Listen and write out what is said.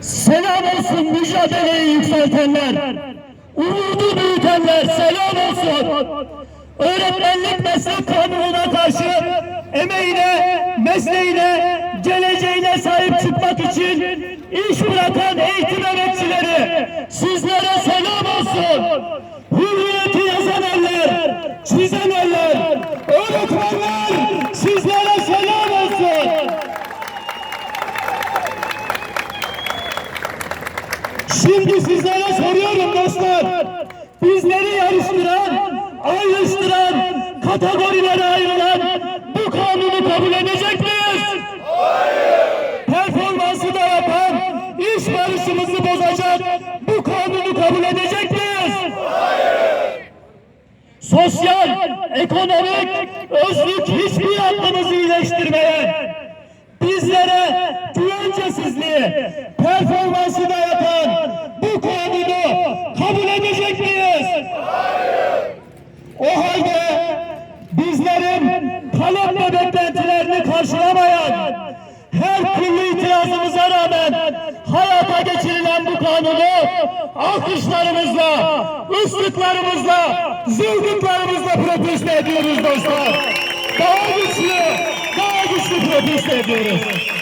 Selam olsun mücadeleyi yükseltenler. Umudu büyütenler selam olsun. Öğretmenlik meslek kanununa karşı emeğine, mesleğine, geleceğine sahip çıkmak için iş bırakan eğitim emekçileri sizlere selam olsun. Şimdi sizlere soruyorum dostlar. Bizleri yarıştıran, ayrıştıran, kategorilere ayrılan bu kanunu kabul edecek miyiz? Hayır. Performansı da yapan, iş barışımızı bozacak bu kanunu kabul edecek miyiz? Hayır. Sosyal, ekonomik, özlük hiçbir hakkımızı iyileştirmeyen, bizlere güvencesizliği, performansı da yapan bu kanunu kabul edecek miyiz? Hayır. O halde bizlerin talep ve beklentilerini karşılamayan her türlü itirazımıza rağmen hayata geçirilen bu kanunu alkışlarımızla, ıslıklarımızla, zılgıtlarımızla protesto ediyoruz dostlar. Daha güçlü, daha güçlü protesto ediyoruz.